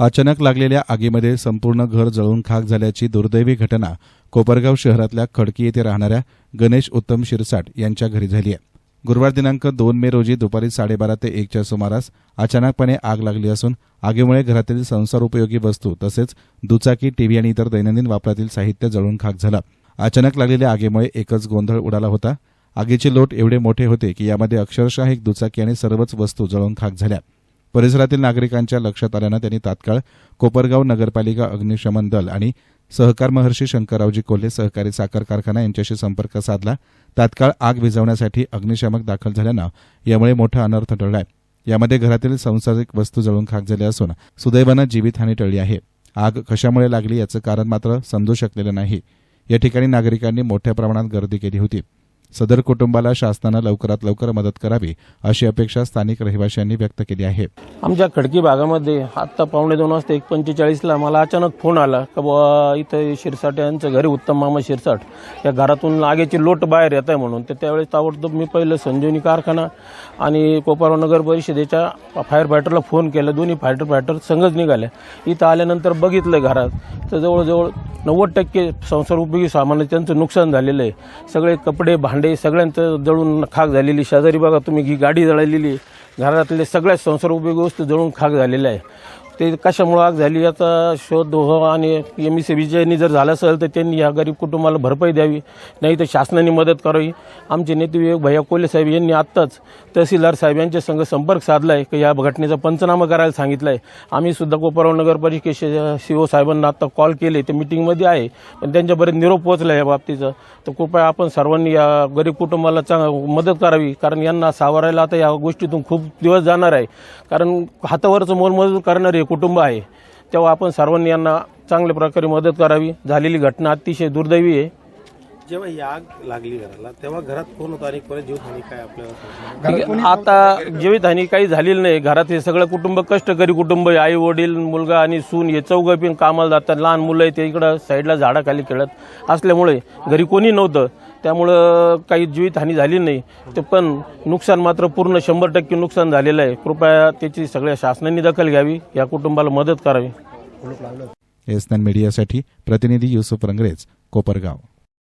अचानक लागलेल्या आगीमध्ये संपूर्ण घर जळून खाक झाल्याची दुर्दैवी घटना कोपरगाव शहरातल्या खडकी येथे राहणाऱ्या गणेश उत्तम शिरसाट यांच्या घरी झाली आहे. गुरुवार दिनांक दोन मे रोजी दुपारी साडेबारा ते एकच्या सुमारास अचानकपणे आग लागली असून आगीमुळे घरातील संसार उपयोगी वस्तू तसेच दुचाकी टीव्ही आणि इतर दैनंदिन वापरातील साहित्य जळून खाक झालं. अचानक लागलेल्या आगीमुळे एकच गोंधळ उडाला होता. आगीचे लोट एवढे मोठे होते की यामध्ये अक्षरशः एक दुचाकी आणि सर्वच वस्तू जळून खाक झाल्या. परिसरातील नागरिकांच्या लक्षात आल्यानं त्यांनी तात्काळ कोपरगाव नगरपालिका अग्निशमन दल आणि सहकार महर्षी शंकररावजी कोल्हे सहकारी साखर कारखाना यांच्याशी संपर्क साधला. तात्काळ आग विझवण्यासाठी अग्निशामक दाखल झाल्यानं यामुळे मोठा अनर्थ टळला यामध्ये घरातील संसारिक वस्तू जळून खाक झाल्या असून सुदैवानं जीवितहानी टळली आहे. आग कशामुळे लागली याचं कारण मात्र समजू शकलेलं नाही. या ठिकाणी नागरिकांनी मोठ्या प्रमाणात गर्दी केली होती. सदर कुटुंबाला शासनानं लवकरात लवकर मदत करावी अशी अपेक्षा स्थानिक रहिवाशांनी व्यक्त केली आहे. आमच्या खडकी भागामध्ये आत्ता पावणे दोन वाजता एक पंचेचाळीसला मला अचानक फोन आला का बुवा इथं शिरसाट यांचं घरी उत्तम मामा शिरसाट. या घरातून आगेची लोट बाहेर येत आहे म्हणून. तर त्यावेळेस ताबडतोब मी पहिलं संजीवनी कारखाना आणि कोपरगाव नगर परिषदेच्या फायर फायटरला फोन केला. दोन्ही फायटर फायटर संघच निघाल्या. इथं आल्यानंतर बघितलं घरात. तर जवळजवळ नव्वद टक्के संसार उपयोगी सामान त्यांचं नुकसान झालेलं आहे. सगळे कपडे भांडे सगळ्यांचं जळून खाक झालेली शेजारी बघा तुम्ही ही गाडी जळालेली घरातले सगळ्या संसार उपयोगी वस्तू जळून खाक झालेल्या आहे. ते कशामुळे आग झाली याचा शोध हो आणि एम ई सी बीजेनी जर झालं असेल तर त्यांनी या गरीब कुटुंबाला भरपाई द्यावी. नाही तर शासनाने मदत करावी. आमचे नेते भैया कोले साहेब यांनी आत्ताच तहसीलदार साहेब यांच्या संघ संपर्क साधला आहे की या घटनेचा पंचनामा करायला सांगितलं आहे आम्ही सुद्धा कोपरगाव नगरपालिकेच्या परिषदेच्या सीओ साहेबांना आता कॉल केले. ते मिटिंगमध्ये आहे पण त्यांच्यापर्यंत निरोप पोहोचला या बाबतीचं. तर कृपया आपण सर्वांनी या गरीब कुटुंबाला चांग मदत करावी कारण यांना सावरायला आता या गोष्टीतून खूप दिवस जाणार आहे. कारण हातावरचं मोलमजूर करणारे कुटुंब आहे तेव्हा आपण सर्वांनी यांना चांगल्या प्रकारे मदत करावी. झालेली घटना अतिशय दुर्दैवी आहे. जेव्हा ही आग लागली घराला तेव्हा घरात कोण होता आणि कोणी काय आपल्याला. आता जीवितहानी काही झालेली नाही. घरात हे सगळं कुटुंब कष्टकरी कुटुंब आहे. आई वडील मुलगा आणि सून हे चौघं पण कामाला जातात. लहान मुलं आहे ते इकडं साईडला झाडाखाली खेळत असल्यामुळे घरी कोणी नव्हतं. त्यामुळं काही जीवितहानी झाली नाही. ते पण नुकसान मात्र पूर्ण शंभर टक्के नुकसान झालेलं आहे. कृपया त्याची सगळ्या शासनाने दखल घ्यावी या कुटुंबाला मदत करावी. एस मीडियासाठी प्रतिनिधी युसुफ रंगरेज कोपरगाव.